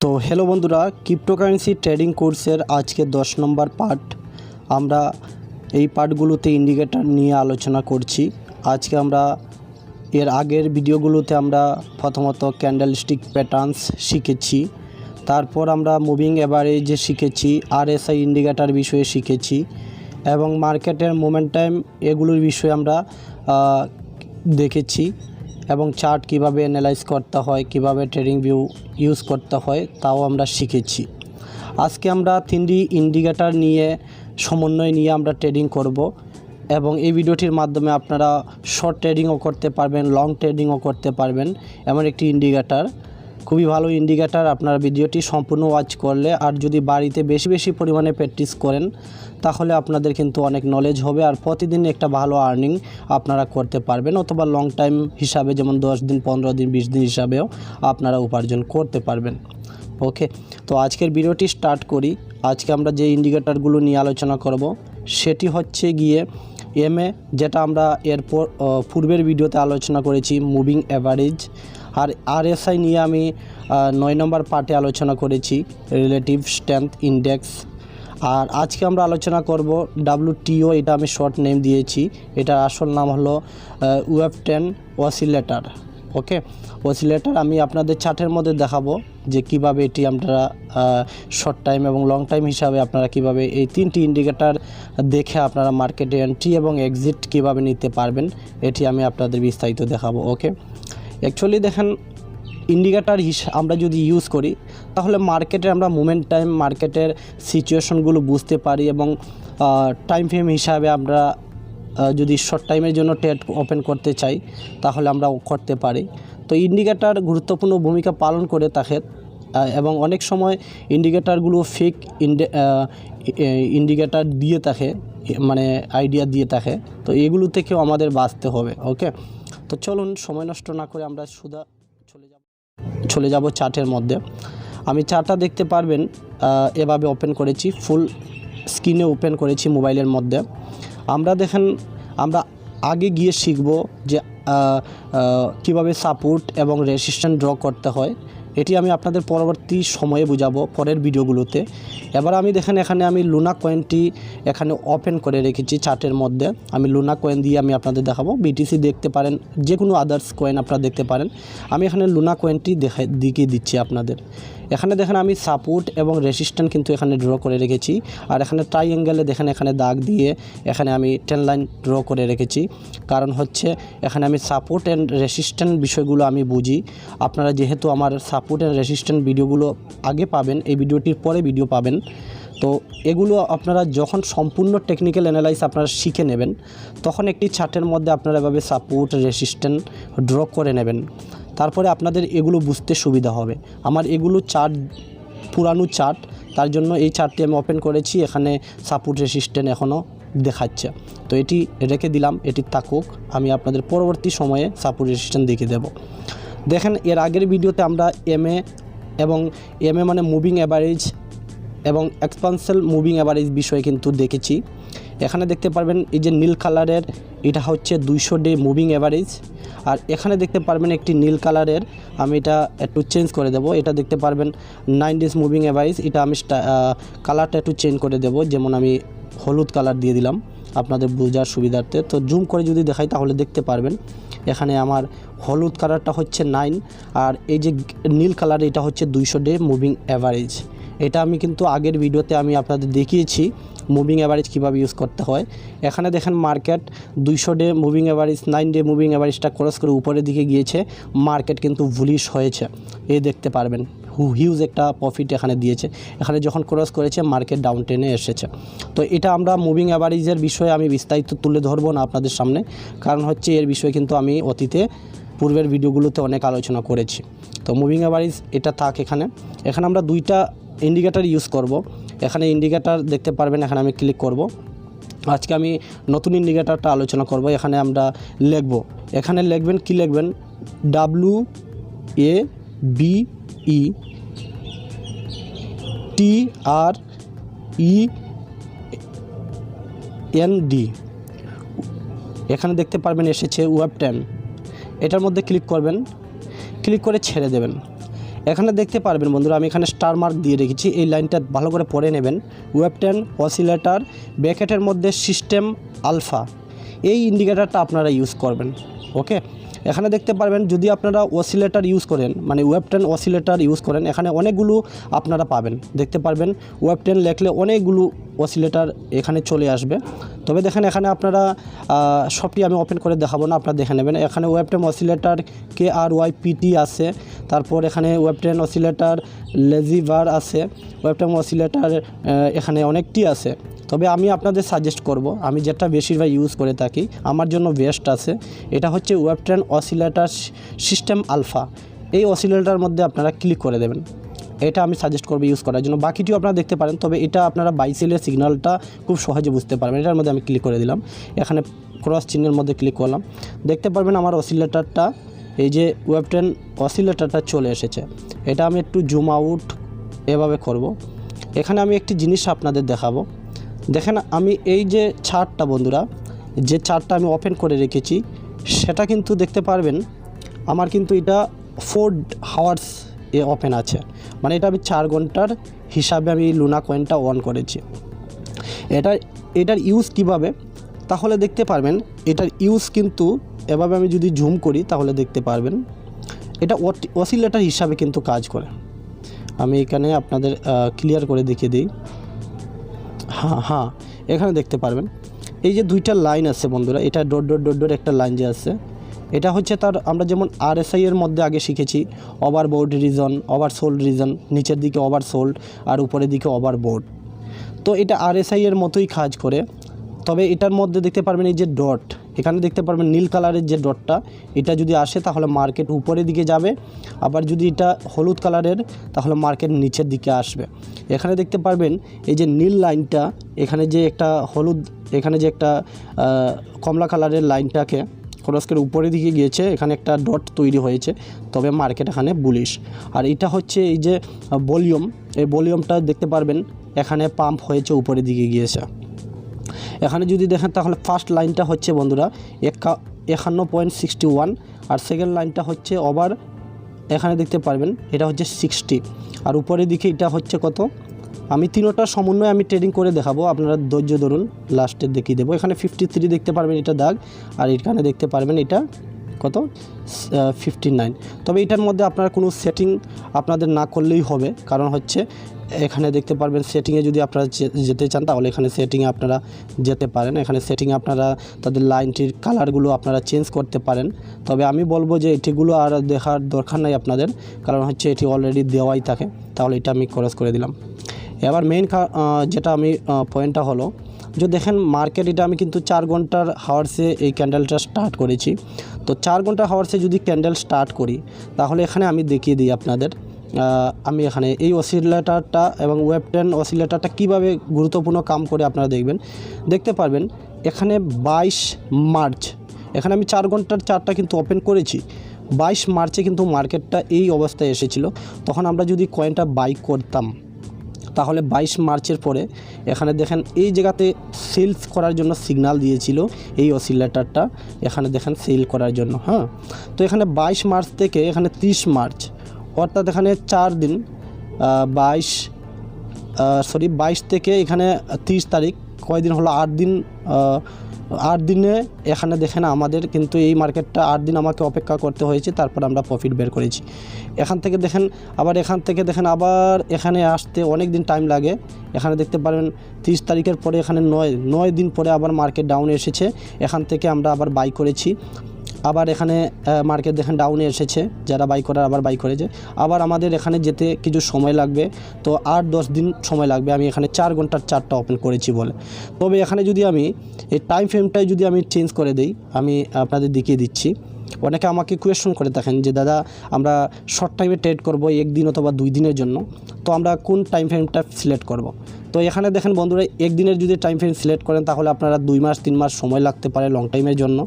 তো হ্যালো বন্ধুরা cryptocurrency trading কোর্সের আজকে দশ নম্বর পার্ট আমরা এই পার্টগুলোতে ইন্ডিকেটর নিয়ে আলোচনা করছি। আজকে আমরা এর আগের ভিডিওগুলোতে আমরা প্রথমত ক্যান্ডেলস্টিক প্যাটার্নস শিখেছি। তারপর আমরা মুভিং অ্যাভারেজে শিখেছি আরএসআই ইন্ডিকেটর বিষয়ে শিখেছি। এবং মার্কেটের মোমেন্টাইম এগুলোর বিষয়ে আমরা দেখেছি। এবং চার্ট কীভাবে অ্যানালাইজ করতে হয়, কীভাবে ট্রেডিং ভিউ ইউজ করতে হয়, তাও আমরা শিখেছি। আজকে আমরা তিনটি ইন্ডিকেটার নিয়ে, সমন্বয় নিয়ে আমরা ট্রেডিং করব এবং এই ভিডিওটির মাধ্যমে আপনারা শর্ট ট্রেডিংও করতে পারবেন লং ট্রেডিংও করতে পারবেন, এমন একটি ইন্ডিকেটর খুবই ভালো ইন্ডিকেটার আপনার ভিডিওটি সম্পূর্ণ ওয়াচ করলে। আর যদি বাড়িতে বেশি বেশি পরিমাণে প্র্যাকটিস করেন, তাহলে আপনাদের কিন্তু অনেক নলেজ হবে। আর প্রতিদিন একটা ভালো আর্নিং আপনারা করতে পারবেন, অথবা লং টাইম হিসাবে যেমন দশ দিন, পনেরো দিন, বিশ দিন হিসাবেও আপনারা উপার্জন করতে পারবেন। ওকে তো আজকের ভিডিওটি স্টার্ট করি। আজকে আমরা যে ইন্ডিকেটারগুলো নিয়ে আলোচনা করব, সেটি হচ্ছে গিয়ে এমএ যেটা আমরা এরপর পূর্বের ভিডিওতে আলোচনা করেছি মুভিং অ্যাভারেজ আর আরএসআই নিয়ে আমি নয় নম্বর পার্টে আলোচনা করেছি রিলেটিভ স্ট্রেংথ ইন্ডেক্স আর আজকে আমরা আলোচনা করব ডাব্লুটিও এটা আমি শর্ট নেম দিয়েছি। এটার আসল নাম হলো ওয়েব টেন ওয়াসিলেটার ওকে ওসিলেটার আমি আপনাদের চার্টের মধ্যে দেখাবো যে কীভাবে এটি আপনারা শর্ট টাইম এবং লং টাইম হিসাবে আপনারা কীভাবে এই তিনটি ইন্ডিকেটার দেখে আপনারা মার্কেটে এন্ট্রি এবং এক্সিট কীভাবে নিতে পারবেন, এটি আমি আপনাদের বিস্তারিত দেখাবো ওকে অ্যাকচুয়ালি দেখেন ইন্ডিকেটার হিস আমরা যদি ইউজ করি, তাহলে মার্কেটে আমরা মুমেন্ট টাইম মার্কেটের সিচুয়েশনগুলো বুঝতে পারি এবং টাইম ফ্রেম হিসাবে আমরা যদি শর্ট টাইমের জন্য ট্রেড ওপেন করতে চাই, তাহলে আমরা করতে পারি। তো ইন্ডিকেটার গুরুত্বপূর্ণ ভূমিকা পালন করে থাকে এবং অনেক সময় ইন্ডিকেটারগুলো ফেক ইন্ডিকেটার দিয়ে থাকে মানে আইডিয়া দিয়ে থাকে। তো এগুলো থেকেও আমাদের বাঁচতে হবে ওকে তো চলুন, সময় নষ্ট না করে আমরা সুদা চলে যাব। চলে যাব চার্টের মধ্যে। আমি চার্টটা দেখতে পারবেন এভাবে ওপেন করেছি ফুল স্ক্রিনে ওপেন করেছি মোবাইলের মধ্যে। আমরা দেখেন, আমরা আগে গিয়ে শিখব যে কীভাবে সাপোর্ট এবং রেসিস্ট্যান্ট ড্র করতে হয়। এটি আমি আপনাদের পরবর্তী সময়ে বুঝাবো পরের ভিডিওগুলোতে। এবার আমি দেখেন এখানে আমি লুনা কয়েনটি এখানে ওপেন করে রেখেছি চার্টের মধ্যে। আমি লুনা কয়েন দিয়ে আমি আপনাদের দেখাবো। বিটিসি দেখতে পারেন যে কোনো আদার্স কয়েন আপনারা দেখতে পারেন। আমি এখানে লুনা কয়েনটি দেখা দিকে দিচ্ছি আপনাদের। এখানে দেখেন আমি সাপোর্ট এবং রেসিস্ট্যান্ট কিন্তু এখানে ড্র করে রেখেছি। আর এখানে ট্রাইঅ্যাঙ্গেলে দেখেন এখানে দাগ দিয়ে এখানে আমি টেন লাইন ড্র করে রেখেছি। কারণ হচ্ছে এখানে আমি সাপোর্ট অ্যান্ড রেসিস্ট্যান্ট বিষয়গুলো আমি বুঝি। আপনারা যেহেতু আমার সাপোর্ট অ্যান্ড রেসিস্ট্যান্ট ভিডিওগুলো আগে পাবেন, এই ভিডিওটির পরে ভিডিও পাবেন। তো এগুলো আপনারা যখন সম্পূর্ণ টেকনিক্যাল অ্যানালাইজ আপনারা শিখে নেবেন, তখন একটি চার্টের মধ্যে আপনারা এভাবে সাপোর্ট রেসিস্ট্যান্ট ড্র করে নেবেন। তারপরে আপনাদের এগুলো বুঝতে সুবিধা হবে। আমার এগুলো চার্ট পুরানো চার্ট, তার জন্য এই চার্টটি আমি ওপেন করেছি, এখানে সাপোর্ট রেসিস্ট্যান্ট এখনও দেখাচ্ছে। তো এটি রেখে দিলাম, এটি থাকুক, আমি আপনাদের পরবর্তী সময়ে সাপোর্ট রেসিস্ট্যান্ট দেখে দেব। দেখেন, এর আগের ভিডিওতে আমরা এমএ এবং এমএ মানে মুভিং অ্যাভারেজ এবং এক্সপান্সেল মুভিং অ্যাভারেজ বিষয়ে কিন্তু দেখেছি। এখানে দেখতে পারবেন, এই যে নীল কালারের এটা হচ্ছে দুইশো ডে মুভিং অ্যাভারেজ আর এখানে দেখতে পারবেন একটি নীল কালারের, আমি এটা একটু চেঞ্জ করে দেব। এটা দেখতে পারবেন নাইন ডেজ মুভিং অ্যাভারেজ এটা আমি কালারটা একটু চেঞ্জ করে দেব, যেমন আমি হলুদ কালার দিয়ে দিলাম আপনাদের বোঝার সুবিধার্থে। তো জুম করে যদি দেখাই তাহলে দেখতে পারবেন, এখানে আমার হলুদ কালারটা হচ্ছে নাইন আর এই যে নীল কালার এটা হচ্ছে দুইশো ডে মুভিং অ্যাভারেজ এটা আমি কিন্তু আগের ভিডিওতে আমি আপনাদের দেখিয়েছি মুভিং অ্যাভারেজ কীভাবে ইউজ করতে হয়। এখানে দেখেন মার্কেট দুইশো day moving average nine day moving অ্যাভারেজটা cross করে উপরের দিকে গিয়েছে। মার্কেট কিন্তু ভুলিশ হয়েছে। এই দেখতে পারবেন হিউজ একটা প্রফিট এখানে দিয়েছে। এখানে যখন ক্রস করেছে মার্কেট ডাউন টেনে এসেছে। তো এটা আমরা মুভিং অ্যাভারেজের বিষয়ে আমি বিস্তারিত তুলে ধরবো না আপনাদের সামনে। কারণ হচ্ছে এর বিষয়ে কিন্তু আমি অতীতে পূর্বের ভিডিওগুলোতে অনেক আলোচনা করেছি। তো মুভিং অ্যাভারেজ এটা থাক এখানে। এখানে আমরা দুইটা ইন্ডিকেটার ইউজ করব। এখানে ইন্ডিকেটার দেখতে পারবেন, এখানে আমি ক্লিক করব। আজকে আমি নতুন ইন্ডিকেটারটা আলোচনা করব, এখানে আমরা লিখব। এখানে লিখবেন, কি লিখবেন? W A B E T R E N D এখানে দেখতে পারবেন এসেছে ওয়েব টেন এটার মধ্যে ক্লিক করবেন। ক্লিক করে ছেড়ে দেবেন। এখানে দেখতে পারবেন বন্ধুরা, আমি এখানে স্টার মার্ক দিয়ে রেখেছি। এই লাইনটা ভালো করে পড়ে নেবেন। ওয়েবটেন অসিলেটার ব্যাকেটের মধ্যে সিস্টেম আলফা এই ইন্ডিকেটারটা আপনারা ইউজ করবেন ওকে এখানে দেখতে পারবেন, যদি আপনারা অসিলেটার ইউজ করেন মানে ওয়েব ওয়েবটেন অসিলেটার ইউজ করেন, এখানে অনেকগুলো আপনারা পাবেন। দেখতে পারবেন ওয়েব ওয়েবটেন লেখলে অনেকগুলো অসিলেটার এখানে চলে আসবে। তবে দেখেন, এখানে আপনারা সবটি আমি ওপেন করে দেখাবো না, আপনারা দেখে নেবেন। এখানে ওয়েব ওয়েবটেন অসিলেটার কে আর ওয়াই পিটি আছে। তারপর এখানে ওয়েব ওয়েবটেন অসিলেটার লেজিভার আছে। ওয়েবটেন অসিলেটার এখানে অনেকটি আছে। তবে আমি আপনাদের সাজেস্ট করব, আমি যেটা বেশিরভাগ ইউজ করে থাকি, আমার জন্য বেস্ট আছে, এটা হচ্ছে wave trend oscillator system alpha এই অসিলেটার মধ্যে আপনারা ক্লিক করে দেবেন। এটা আমি সাজেস্ট করব ইউজ করার জন্য। বাকিটিও আপনারা দেখতে পারেন, তবে এটা আপনারা বাইসেলের সিগন্যালটা খুব সহজে বুঝতে পারবেন। এটার মধ্যে আমি ক্লিক করে দিলাম। এখানে ক্রস চিহ্নের মধ্যে ক্লিক করলাম। দেখতে পারবেন আমার অসিলেটারটা এই যে ওয়েবট্রেন অসিলেটারটা চলে এসেছে। এটা আমি একটু জুম আউট এভাবে করব। এখানে আমি একটি জিনিস আপনাদের দেখাবো। দেখেন আমি এই যে চার্টটা বন্ধুরা, যে ছাড়টা আমি ওপেন করে রেখেছি, সেটা কিন্তু দেখতে পারবেন, আমার কিন্তু এটা ফোর হাওয়ার্স এ ওপেন আছে। মানে এটা আমি চার ঘণ্টার হিসাবে আমি লুনা কয়েনটা অন করেছি। এটা এটার ইউজ কীভাবে? তাহলে দেখতে পারবেন, এটার ইউজ কিন্তু এভাবে আমি যদি জুম করি, তাহলে দেখতে পারবেন, এটা অসিলেটার হিসাবে কিন্তু কাজ করে। আমি এখানে আপনাদের ক্লিয়ার করে দেখিয়ে দিই। হ্যাঁ হ্যাঁ এখানে দেখতে পারবেন। এই যে দুইটা লাইন আছে বন্ধুরা, এটা ডট ডট ডট ডট একটা লাইন যে আছে, এটা হচ্ছে তার, আমরা যেমন আরএসআই এর মধ্যে আগে শিখেছি overbought region oversold region নিচের দিকে ওভার সোল্ড আর উপরের দিকে ওভার বোর্ড তো এটা আরএসআই এর মতোই কাজ করে, তবে এটার মধ্যে দেখতে পারবেন এই যে ডট এখানে দেখতে পারবেন নীল কালারের যে ডটটা, এটা যদি আসে তাহলে মার্কেট উপরের দিকে যাবে, আবার যদি এটা হলুদ কালারের তাহলে মার্কেট নিচের দিকে আসবে। এখানে দেখতে পারবেন এই যে নীল লাইনটা, এখানে যে একটা হলুদ, এখানে যে একটা কমলা কালারের লাইনটাকে খরচকের উপরের দিকে গিয়েছে, এখানে একটা ডট তৈরি হয়েছে, তবে মার্কেট এখানে বুলিশ। আর এটা হচ্ছে এই যে ভলিউম, এই ভলিউমটা দেখতে পারবেন, এখানে পাম্প হয়েছে উপরের দিকে গিয়েছে। এখানে যদি দেখেন তাহলে ফার্স্ট লাইনটা হচ্ছে বন্ধুরা, একা একান্ন পয়েন্ট সিক্সটি ওয়ান আর সেকেন্ড লাইনটা হচ্ছে ওভার এখানে দেখতে পারবেন, এটা হচ্ছে সিক্সটি আর উপরের দিকে এটা হচ্ছে কত? আমি তিনোটা সমন্বয় আমি ট্রেডিং করে দেখাবো, আপনারা ধৈর্য ধরুন লাস্টের দেখিয়ে দেবো। এখানে ফিফটি দেখতে পারবেন এটা দাগ, আর এখানে দেখতে পারবেন এটা কত? ফিফটি নাইন তবে এটার মধ্যে আপনারা কোনো সেটিং আপনাদের না করলেই হবে। কারণ হচ্ছে, এখানে দেখতে পারবেন সেটিংয়ে যদি আপনারা যেতে চান, তাহলে এখানে সেটিংয়ে আপনারা যেতে পারেন। এখানে সেটিংয়ে আপনারা তাদের লাইনটির কালারগুলো আপনারা চেঞ্জ করতে পারেন। তবে আমি বলব যে, এটিগুলো আর দেখার দরকার নাই আপনাদের। কারণ হচ্ছে, এটি অলরেডি দেওয়াই থাকে। তাহলে এটা আমি খরচ করে দিলাম। এবার মেইন যেটা আমি পয়েন্টটা হলো, যে দেখেন মার্কেট এটা আমি কিন্তু চার ঘণ্টার হাওয়ার্সে এই ক্যান্ডেলটা স্টার্ট করেছি। তো চার ঘণ্টা হাওয়ার্সে যদি ক্যান্ডেল স্টার্ট করি, তাহলে এখানে আমি দেখিয়ে দিই আপনাদের আমি এখানে এই অসিলেটারটা এবং ওয়েব টেন অসিলেটারটা কীভাবে গুরুত্বপূর্ণ কাম করে আপনারা দেখবেন। দেখতে পারবেন, এখানে বাইশ মার্চ, এখানে আমি চার ঘণ্টার চারটা কিন্তু ওপেন করেছি। বাইশ মার্চে কিন্তু মার্কেটটা এই অবস্থায় এসেছিল। তখন আমরা যদি কয়েনটা বাই করতাম তাহলে বাইশ মার্চের পরে এখানে দেখেন এই জায়গাতে সেলস করার জন্য সিগনাল দিয়েছিল এই অসিলেটারটা। এখানে দেখেন সেল করার জন্য হ্যাঁ? তো এখানে বাইশ মার্চ থেকে এখানে ত্রিশ মার্চ, অর্থাৎ এখানে চার দিন বাইশ সরি, বাইশ থেকে এখানে তিরিশ তারিখ, কয়দিন হলো? আট দিন আট দিনে এখানে দেখেন আমাদের কিন্তু এই মার্কেটটা আট দিন আমাকে অপেক্ষা করতে হয়েছে, তারপর আমরা প্রফিট বের করেছি। এখান থেকে দেখেন, আবার এখান থেকে দেখেন, আবার এখানে আসতে অনেক দিন টাইম লাগে। এখানে দেখতে পারেন, তিরিশ তারিখের পরে এখানে নয় নয় দিন পরে আবার মার্কেট ডাউন এসেছে। এখান থেকে আমরা আবার বাই করেছি। আবার এখানে মার্কেট দেখেন ডাউনে এসেছে, যারা বাই করার আবার বাই করেছে। আবার আমাদের এখানে যেতে কিছু সময় লাগবে, তো আট দশ দিন সময় লাগবে, আমি এখানে চার ঘণ্টার চারটা ওপেন করেছি বলে। তবে এখানে যদি আমি, এই টাইম ফ্রেমটাই যদি আমি চেঞ্জ করে দিই, আমি আপনাদের দেখিয়ে দিচ্ছি। অনেকে আমাকে কোয়েশন করে থাকেন যে, দাদা, আমরা শর্ট টাইমে ট্রেড করব একদিন অথবা দুই দিনের জন্য, তো আমরা কোন টাইম ফ্রেমটা সিলেক্ট করব? তো এখানে দেখেন বন্ধুরা একদিনের যদি টাইম ফ্রেম সিলেক্ট করেন, তাহলে আপনারা দুই মাস, তিন মাস সময় লাগতে পারে লং টাইমের জন্য।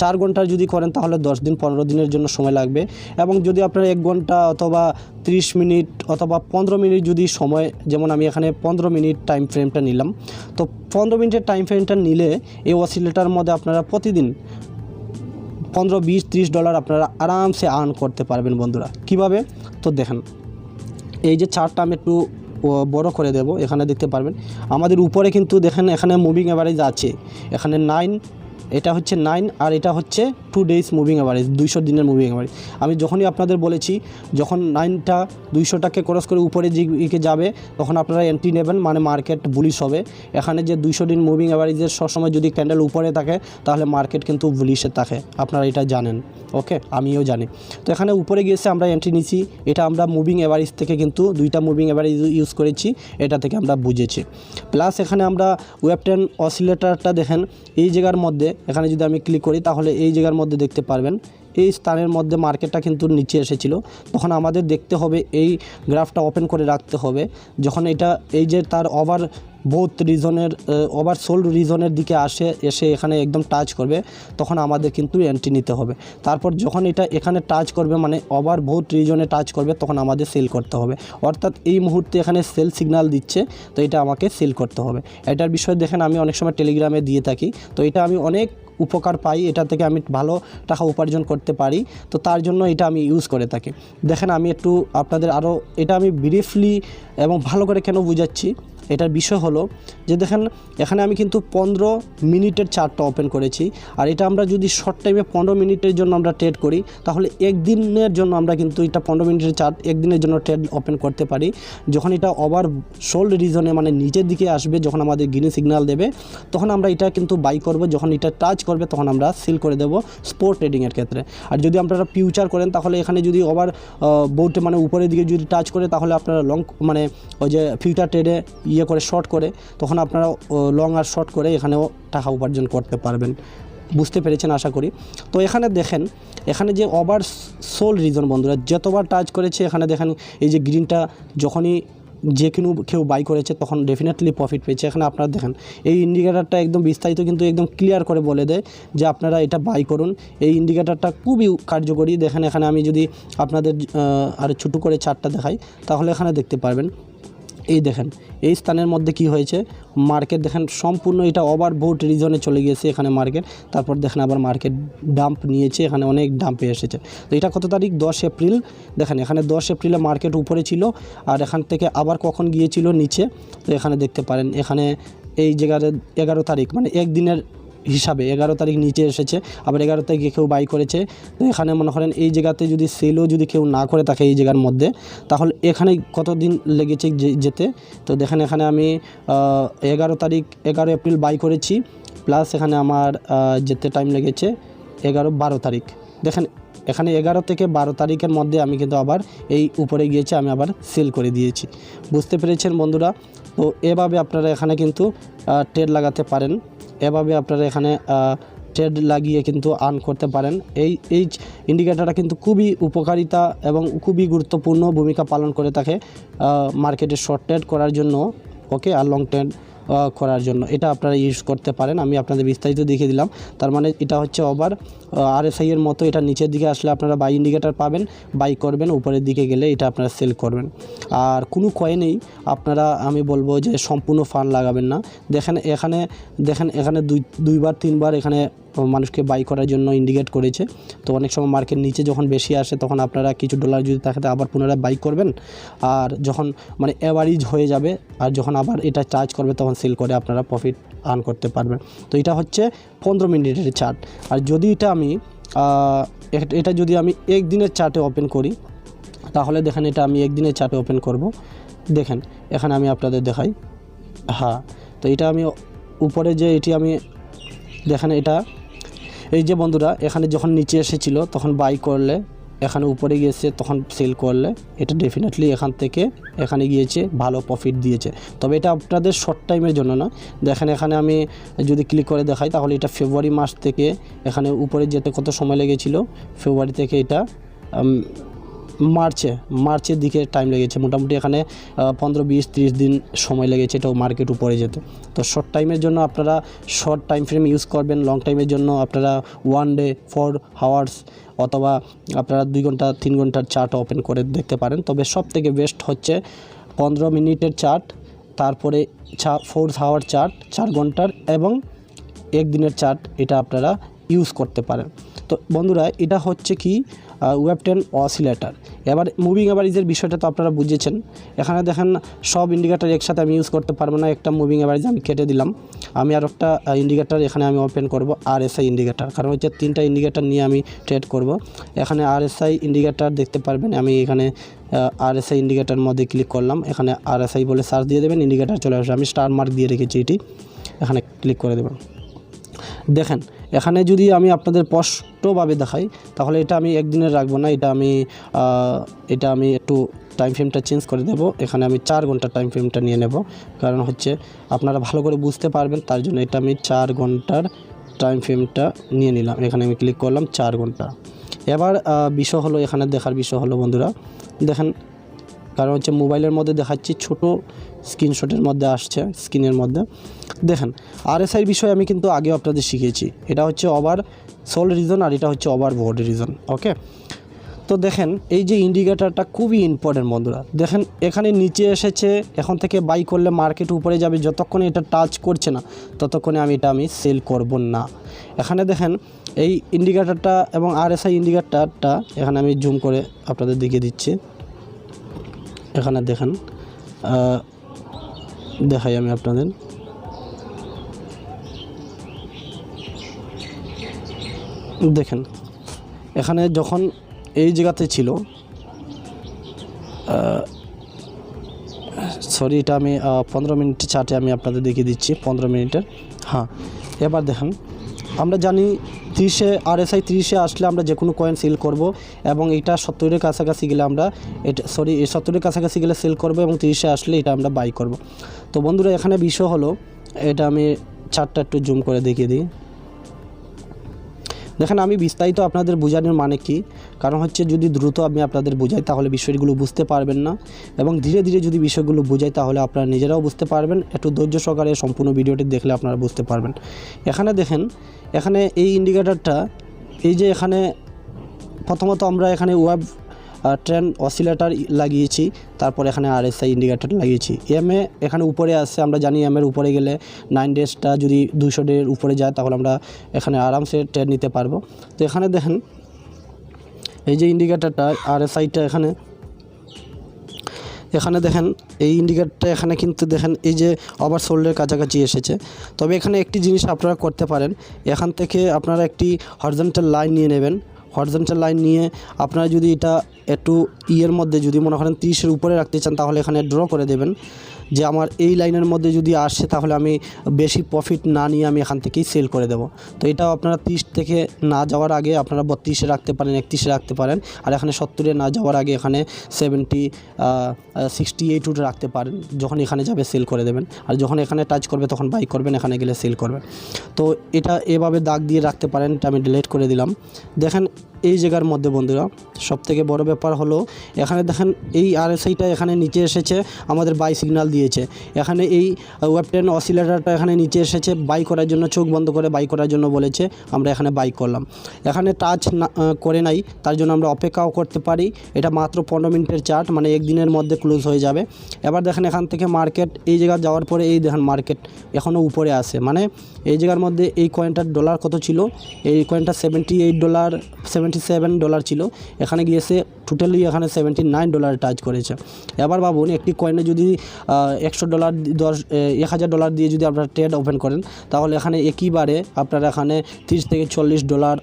চার ঘণ্টার যদি করেন, তাহলে দশ দিন, পনেরো দিনের জন্য সময় লাগবে। এবং যদি আপনারা এক ঘণ্টা অথবা 30 মিনিট অথবা পনেরো মিনিট যদি সময়, যেমন আমি এখানে পনেরো মিনিট টাইম ফ্রেমটা নিলাম, তো পনেরো মিনিটের টাইম ফ্রেমটা নিলে এই অসিলেটার মধ্যে আপনারা প্রতিদিন পনেরো, বিশ, ত্রিশ ডলার আপনারা আরামসে আর্ন করতে পারবেন বন্ধুরা। কীভাবে? তো দেখেন, এই যে চার্টটা আমি একটু বড় করে দেব, এখানে দেখতে পারবেন। আমাদের উপরে কিন্তু দেখেন, এখানে মুভিং অ্যাভারেজ আছে। এখানে নাইন এটা হচ্ছে নাইন আর এটা হচ্ছে টু ডেজ মুভিং অ্যাভারেজ দুইশো দিনের মুভিং অ্যাভারেজ আমি যখনই আপনাদের বলেছি, যখন নাইনটা দুইশোটাকে ক্রস করে উপরে দিকে যাবে, তখন আপনারা এন্ট্রি নেবেন মানে মার্কেট বুলিশ হবে। এখানে যে দুইশো দিন মুভিং অ্যাভারেজের সবসময় যদি ক্যান্ডেল উপরে থাকে, তাহলে মার্কেট কিন্তু বুলিশে থাকে। আপনারা এটা জানেন। ওকে আমিও জানি। তো এখানে উপরে গিয়েছে, আমরা এন্ট্রি নিছি। এটা আমরা মুভিং অ্যাভারেজ থেকে কিন্তু দুইটা মুভিং অ্যাভারেজ ইউজ করেছি। এটা থেকে আমরা বুঝেছি। প্লাস এখানে আমরা ওয়েব টেন অসিলেটারটা দেখেন। এই জায়গার মধ্যে এখানে যদি আমি ক্লিক করি তাহলে এই জায়গার মধ্যে দেখতে পারবেন। এই স্থানের মধ্যে মার্কেটটা কিন্তু নিচে এসেছিল। তখন আমাদের দেখতে হবে, এই গ্রাফটা ওপেন করে রাখতে হবে। যখন এটা, এই যে তার ওভার বোথ রিজনের ওভার সোল্ড রিজনের দিকে আসে, এসে এখানে একদম টাচ করবে, তখন আমাদের কিন্তু এন্ট্রি নিতে হবে। তারপর যখন এটা এখানে টাচ করবে মানে ওভার বোথ রিজনে টাচ করবে, তখন আমাদের সেল করতে হবে। অর্থাৎ এই মুহূর্তে এখানে সেল সিগন্যাল দিচ্ছে, তো এটা আমাকে সেল করতে হবে। এটার বিষয়ে দেখেন, আমি অনেক সময় টেলিগ্রামে দিয়ে থাকি, তো এটা আমি অনেক উপকার পাই, এটা থেকে আমি ভালো টাকা উপার্জন করতে পারি, তো তার জন্য এটা আমি ইউজ করে থাকি। দেখেন আমি একটু আপনাদের আরও এটা আমি ব্রিফলি এবং ভালো করে কেন বুঝাচ্ছি? এটার বিষয় হলো যে দেখেন, এখানে আমি কিন্তু পনেরো মিনিটের চার্টটা ওপেন করেছি। আর এটা আমরা যদি শর্ট টাইমে পনেরো মিনিটের জন্য আমরা ট্রেড করি, তাহলে একদিনের জন্য আমরা কিন্তু এটা পনেরো মিনিটের চার্ট একদিনের জন্য ট্রেড ওপেন করতে পারি। যখন এটা ওভার সোল্ড রিজনে মানে নিচের দিকে আসবে, যখন আমাদের গ্রিন সিগন্যাল দেবে, তখন আমরা এটা কিন্তু বাই করব। যখন এটা টাচ করবে, তখন আমরা সিল করে দেবো স্পোর্ট ট্রেডিংয়ের ক্ষেত্রে। আর যদি আপনারা ফিউচার করেন, তাহলে এখানে যদি ওভার বোর্ড মানে উপরের দিকে যদি টাচ করে, তাহলে আপনারা লং মানে ওই যে ফিউচার ট্রেডে ইয়ে করে শর্ট করে, তখন আপনারা লং আর শর্ট করে এখানেও টাকা উপার্জন করতে পারবেন। বুঝতে পেরেছেন আশা করি। তো এখানে দেখেন, এখানে যে ওভার সোল রিজন বন্ধুরা, যতবার টাচ করেছে, এখানে দেখেন এই যে গ্রিনটা যখনই যে কোনো কেউ বাই করেছে, তখন ডেফিনেটলি প্রফিট পেয়েছে। এখানে আপনারা দেখেন, এই ইন্ডিকেটারটা একদম বিস্তারিত কিন্তু একদম ক্লিয়ার করে বলে দেয় যে আপনারা এটা বাই করুন। এই ইন্ডিকেটারটা খুবই কার্যকরী। দেখেন এখানে আমি যদি আপনাদের আর ছোটো করে চারটা দেখাই, তাহলে এখানে দেখতে পারবেন। এই দেখেন, এই স্থানের মধ্যে কি হয়েছে? মার্কেট দেখেন, সম্পূর্ণ এটা ওভার বোট রিজনে চলে গিয়েছে এখানে মার্কেট। তারপর দেখেন আবার মার্কেট ডাম্প নিয়েছে, এখানে অনেক ডাম্পে এসেছে। তো এটা কত তারিখ? দশ এপ্রিল। দেখেন, এখানে দশ এপ্রিলে মার্কেট উপরে ছিল, আর এখান থেকে আবার কখন গিয়েছিল? নিচে। তো এখানে দেখতে পারেন, এখানে এই জায়গার এগারো তারিখ মানে একদিনের হিসাবে এগারো তারিখ নিচে এসেছে, আবার এগারো তারিখে কেউ বাই করেছে। তো এখানে মনে করেন এই জায়গাতে যদি সেলও যদি কেউ না করে থাকে এই জায়গার মধ্যে, তাহলে এখানে কতদিন লেগেছে যেতে? তো দেখেন এখানে আমি এগারো তারিখ, এগারো এপ্রিল বাই করেছি প্লাস এখানে আমার যেতে টাইম লেগেছে এগারো, বারো তারিখ। দেখেন এখানে এগারো থেকে বারো তারিখের মধ্যে আমি কিন্তু আবার এই উপরে গিয়েছে, আমি আবার সেল করে দিয়েছি। বুঝতে পেরেছেন বন্ধুরা? তো এভাবে আপনারা এখানে কিন্তু ট্রেড লাগাতে পারেন। এভাবে আপনারা এখানে ট্রেড লাগিয়ে কিন্তু আর্ন করতে পারেন। এই এই ইন্ডিকেটারটা কিন্তু খুবই উপকারিতা এবং খুবই গুরুত্বপূর্ণ ভূমিকা পালন করে থাকে মার্কেটে শর্ট ট্রেড করার জন্য ওকে আর লং ট্রেড করার জন্য। এটা আপনারা ইউজ করতে পারেন, আমি আপনাদের বিস্তারিত দেখিয়ে দিলাম। তার মানে এটা হচ্ছে ওভার আরএসআই এর মতো এটা নিচের দিকে আসলে আপনারা বাই ইন্ডিকেটার পাবেন বাই করবেন, উপরের দিকে গেলে এটা আপনারা সেল করবেন। আর কোনো কয়েনেই আপনারা, আমি বলব যে সম্পূর্ণ ফান্ড লাগাবেন না। দেখেন এখানে দেখেন এখানে দুই, দুইবার, তিনবার এখানে মানুষকে বাই করার জন্য ইন্ডিকেট করেছে। তো অনেক সময় মার্কেট নিচে যখন বেশি আসে তখন আপনারা কিছু ডলার যদি থাকে আবার পুনরায় বাই করবেন, আর যখন মানে অ্যাভারেজ হয়ে যাবে, আর যখন আবার এটা চার্জ করবে তখন সেল করে আপনারা প্রফিট আর্ন করতে পারবেন। তো এটা হচ্ছে পনেরো মিনিটের চার্ট আর যদি এটা আমি এটা যদি আমি একদিনের চার্টে ওপেন করি, তাহলে দেখেন এটা আমি একদিনের চার্টে ওপেন করব। দেখেন, এখানে আমি আপনাদের দেখাই। হ্যাঁ তো এটা আমি উপরে যে এটি আমি, দেখেন এটা। এই যে বন্ধুরা, এখানে যখন নিচে এসেছিল, তখন বাই করলে এখানে উপরে গিয়েছে, তখন সেল করলে। এটা ডেফিনেটলি এখান থেকে এখানে গিয়েছে, ভালো প্রফিট দিয়েছে। তবে এটা আপনাদের শর্ট টাইমের জন্য না। দেখেন এখানে আমি যদি ক্লিক করে দেখাই, তাহলে এটা ফেব্রুয়ারি মাস থেকে এখানে উপরে যেতে কত সময় লেগেছিল? ফেব্রুয়ারি থেকে এটা মার্চে, মার্চের দিকে টাইম লেগেছে। মোটামুটি এখানে পনেরো, বিশ, ত্রিশ দিন সময় লেগেছে এটাও মার্কেট উপরে যেতে। তো শর্ট টাইমের জন্য আপনারা শর্ট টাইম ফ্রেম ইউজ করবেন লং টাইমের জন্য আপনারা ওয়ান ডে ফোর হাওয়ার্স অথবা আপনারা দুই ঘণ্টা, তিন ঘণ্টার চার্ট ওপেন করে দেখতে পারেন। তবে সব থেকে বেস্ট হচ্ছে পনেরো মিনিটের চার্ট তারপরে চা ফোর হাওয়ার চার্ট চার ঘণ্টার এবং একদিনের চার্ট এটা আপনারা ইউজ করতে পারেন। তো বন্ধুরা, এটা হচ্ছে কি ওয়েব টেন অসিলেটার এবার মুভিং অ্যাভারেজের বিষয়টা তো আপনারা বুঝেছেন। এখানে দেখেন, সব ইন্ডিকেটার একসাথে আমি ইউজ করতে পারব না, একটা মুভিং অ্যাভারেজ আমি কেটে দিলাম। আমি আর একটা ইন্ডিকেটার এখানে আমি ওপেন করব আর এস আই ইন্ডিকেটার কারণ হচ্ছে তিনটা ইন্ডিকেটার নিয়ে আমি ট্রেড করব। এখানে আর এস আই ইন্ডিকেটার দেখতে পারবেন, আমি এখানে আর এস আই ইন্ডিকেটার মধ্যে ক্লিক করলাম। এখানে আর এস আই বলে সার্চ দিয়ে দেবেন ইন্ডিকেটার চলে আসবে। আমি স্টার মার্ক দিয়ে রেখেছি এটি। এখানে ক্লিক করে দেবেন। দেখেন, এখানে যদি আমি আপনাদের স্পষ্টভাবে দেখাই, তাহলে এটা আমি একদিনের রাখব না, এটা আমি এটা আমি একটু টাইম ফ্রেমটা চেঞ্জ করে দেব। এখানে আমি চার ঘণ্টা টাইম ফ্রেমটা নিয়ে নেব। কারণ হচ্ছে আপনারা ভালো করে বুঝতে পারবেন, তার জন্য এটা আমি চার ঘণ্টার টাইম ফ্রেমটা নিয়ে নিলাম। এখানে আমি ক্লিক করলাম, চার ঘণ্টা। এবার বিষয় হলো, এখানে দেখার বিষয় হলো বন্ধুরা, দেখেন কারণ হচ্ছে মোবাইলের মধ্যে দেখাচ্ছি ছোট স্ক্রিনশটের মধ্যে আসছে, স্ক্রিনের মধ্যে। দেখেন আর আরএসআই বিষয়ে আমি কিন্তু আগেও আপনাদের শিখিয়েছি। এটা হচ্ছে ওভার সোল রিজন আর এটা হচ্ছে ওভার বোর্ড রিজন ওকে তো দেখেন, এই যে ইন্ডিকেটারটা খুবই ইম্পর্টেন্ট বন্ধুরা। দেখেন, এখানে নিচে এসেছে, এখন থেকে বাই করলে মার্কেট উপরে যাবে, যতক্ষণে এটা টাচ করছে না, ততক্ষণে আমি এটা আমি সেল করব না। এখানে দেখেন, এই ইন্ডিকেটারটা এবং আরএসআই ইন্ডিকেটারটা এখানে আমি জুম করে আপনাদের দেখিয়ে দিচ্ছি। এখানে দেখেন দেখাই আমি আপনাদের। দেখেন, এখানে যখন এই জায়গাতে ছিল সরি এটা আমি পনেরো মিনিট চার্টে আমি আপনাদের দেখিয়ে দিচ্ছি, পনেরো মিনিটের। হ্যাঁ এবার দেখেন, আমরা জানি তিরিশে আরএসআই তিরিশে আসলে আমরা যে কোনো কয়েন সেল করব এবং এটা সত্তরের কাছাকাছি গেলে আমরা এটা সরি সত্তরের কাছাকাছি গেলে সেল করব এবং তিরিশে আসলে এটা আমরা বাই করব। তো বন্ধুরা, এখানে বিষয় হলো, এটা আমি চারটা একটু জুম করে দেখিয়ে দিই। দেখেন, আমি বিস্তারিত আপনাদের বোঝানোর মানে কি? কারণ হচ্ছে যদি দ্রুত আমি আপনাদের বোঝাই, তাহলে বিষয়গুলো বুঝতে পারবেন না। এবং ধীরে ধীরে যদি বিষয়গুলো বোঝাই, তাহলে আপনারা নিজেরাও বুঝতে পারবেন। একটু ধৈর্য সহকারে সম্পূর্ণ ভিডিওটি দেখলে আপনারা বুঝতে পারবেন। এখানে দেখেন এখানে এই ইন্ডিকেটারটা এই যে এখানে প্রথমত আমরা এখানে ওয়েব ট্রেন অসিলেটার লাগিয়েছি, তারপর এখানে আরএসআই ইন্ডিকেটার লাগিয়েছি। এম এ এখানে উপরে আসছে আমরা জানি এম এর উপরে গেলে নাইন ডেজটা যদি দুশো ডের উপরে যায়, তাহলে আমরা এখানে আরামসে ট্রেন নিতে পারব। তো এখানে দেখেন, এই যে ইন্ডিকেটারটা আরএসআইটা এখানে এখানে দেখেন, এই ইন্ডিকেটারটা এখানে কিন্তু দেখেন, এই যে ওভার সোল্ডের কাছাকাছি এসেছে। তবে এখানে একটি জিনিস আপনারা করতে পারেন, এখান থেকে আপনারা একটি হরজেন্টাল লাইন নিয়ে নেবেন। হরজেন্টাল লাইন নিয়ে আপনারা যদি এটা একটু ইয়ের মধ্যে যদি মনে করেন তিরিশের উপরে রাখতে চান, তাহলে এখানে ড্র করে দেবেন। যে আমার এই লাইনের মধ্যে যদি আসে তাহলে আমি বেশি প্রফিট না নিয়ে আমি এখান থেকেই সেল করে দেবো। তো এটাও আপনারা তিরিশ থেকে না যাওয়ার আগে আপনারা বত্রিশে রাখতে পারেন, একত্রিশে রাখতে পারেন। আর এখানে সত্তরে না যাওয়ার আগে এখানে সেভেন্টি সিক্সটি এইট রাখতে পারেন, যখন এখানে যাবে সেল করে দেবেন। আর যখন এখানে টাচ করবে তখন বাই করবেন, এখানে গেলে সেল করবেন। তো এটা এভাবে দাগ দিয়ে রাখতে পারেন, এটা আমি ডিলিট করে দিলাম। দেখেন এই জায়গার মধ্যে বন্ধুরা, সবথেকে বড় ব্যাপার হলো, এখানে দেখেন এই আরএসআইটা এখানে নিচে এসেছে, আমাদের বাই সিগন্যাল দিয়েছে। এখানে এই ওয়েবটেন অসিলেটারটা এখানে নিচে এসেছে বাই করার জন্য, চোখ বন্ধ করে বাই করার জন্য বলেছে, আমরা এখানে বাই করলাম। এখানে টাচ করে নাই, তার জন্য আমরা অপেক্ষাও করতে পারি। এটা মাত্র পনেরো মিনিটের চার্ট মানে একদিনের মধ্যে ক্লোজ হয়ে যাবে। এবার দেখেন এখান থেকে মার্কেট এই জায়গা যাওয়ার পরে এই দেখেন মার্কেট এখনও উপরে আসে মানে এই জায়গার মধ্যে এই কয়েনটার ডলার কত ছিল? এই কয়েনটা seventy eight dollar seventy seven dollar ছিল। এখানে গিয়েছে টোটালি এখানে সেভেন্টি নাইন ডলার টাচ করেছে। এবার ভাবুন, একটি কয়েনে যদি একশো ডলার দশ এক হাজার ডলার দিয়ে যদি আপনারা ট্রেড ওপেন করেন, তাহলে এখানে একইবারে আপনারা এখানে তিরিশ থেকে চল্লিশ ডলার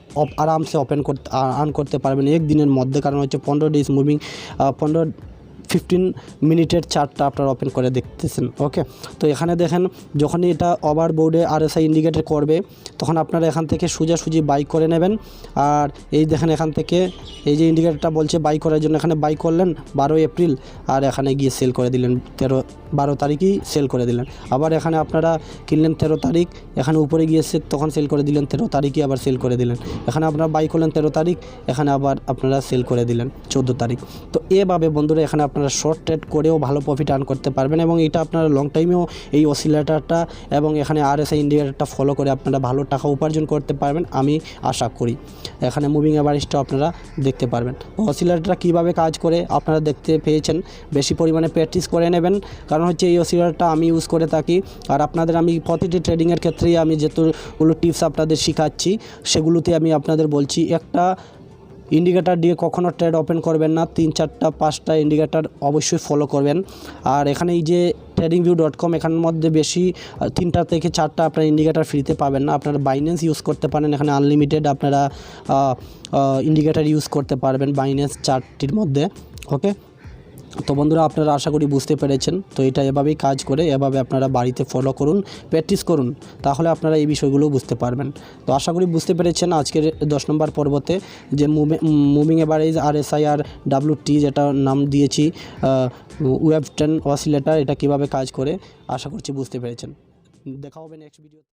আরামসে ওপেন করতে আর্ন করতে পারবেন একদিনের মধ্যে। কারণ হচ্ছে পনেরো ডেজ মুভিং পনেরো ফিফটিন মিনিটের চার্টটা আপনারা ওপেন করে দেখতেছেন ওকে তো এখানে দেখেন, যখনই এটা ওভার বোর্ডে আরএসআই ইন্ডিকেটর করবে, তখন আপনারা এখান থেকে সোজাসুজি বাই করে নেবেন। আর এই দেখেন এখান থেকে, এই যে ইন্ডিকেটরটা বলছে বাই করার জন্য, এখানে বাই করলেন বারোই এপ্রিল, আর এখানে গিয়ে সেল করে দিলেন তেরো, বারো তারিখই সেল করে দিলেন। আবার এখানে আপনারা কিনলেন তেরো তারিখ, এখানে উপরে গিয়ে সে তখন সেল করে দিলেন তেরো তারিখই আবার সেল করে দিলেন। এখানে আপনারা বাই করলেন তেরো তারিখ, এখানে আবার আপনারা সেল করে দিলেন চোদ্দ তারিখ। তো এভাবে বন্ধুরা, এখানে শর্ট ট্রেড করেও ভালো প্রফিট আর্ন করতে পারবেন এবং এটা আপনারা লং টাইমেও এই অসিলেটারটা এবং এখানে আরএসআই ইন্ডিকেটারটা ফলো করে আপনারা ভালো টাকা উপার্জন করতে পারবেন আমি আশা করি। এখানে মুভিং অ্যাভারেজটা আপনারা দেখতে পারবেন। অসিলেটারটা কীভাবে কাজ করে আপনারা দেখতে পেয়েছেন। বেশি পরিমাণে প্র্যাকটিস করে নেবেন। কারণ হচ্ছে এই অসিলেটারটা আমি ইউজ করে থাকি। আর আপনাদের আমি প্রতিটি ট্রেডিংয়ের ক্ষেত্রেই আমি যেগুলো টিপস আপনাদের শেখাচ্ছি, সেগুলোতে আমি আপনাদের বলছি, একটা ইন্ডিকেটার দিয়ে কখনও ট্রেড ওপেন করবেন না। তিন, চারটা, পাঁচটা ইন্ডিকেটার অবশ্যই ফলো করবেন। আর এখানে এই যে ট্রেডিং ভিউ ডট কম এখানের মধ্যে বেশি তিনটা থেকে চারটা আপনার ইন্ডিকেটার ফ্রিতে পাবেন না। আপনারা বাইন্যান্স ইউজ করতে পারেন। এখানে আনলিমিটেড আপনারা ইন্ডিকেটার ইউজ করতে পারবেন বাইন্যান্স চারটির মধ্যে। ওকে তো বন্ধুরা আপনারা আশা করি বুঝতে পেরেছেন। তো এটা এভাবেই কাজ করে, এভাবে আপনারা বাড়িতে ফলো করুন প্র্যাকটিস করুন, তাহলে আপনারা এই বিষয়গুলো বুঝতে পারবেন। তো আশা করি বুঝতে পেরেছেন আজকের দশ নম্বর পর্বতে যে moving average R S I R W T যেটা নাম দিয়েছি ওয়েব টেন অসিলেটার এটা কীভাবে কাজ করে, আশা করছি বুঝতে পেরেছেন। দেখা হবে নেক্সট ভিডিও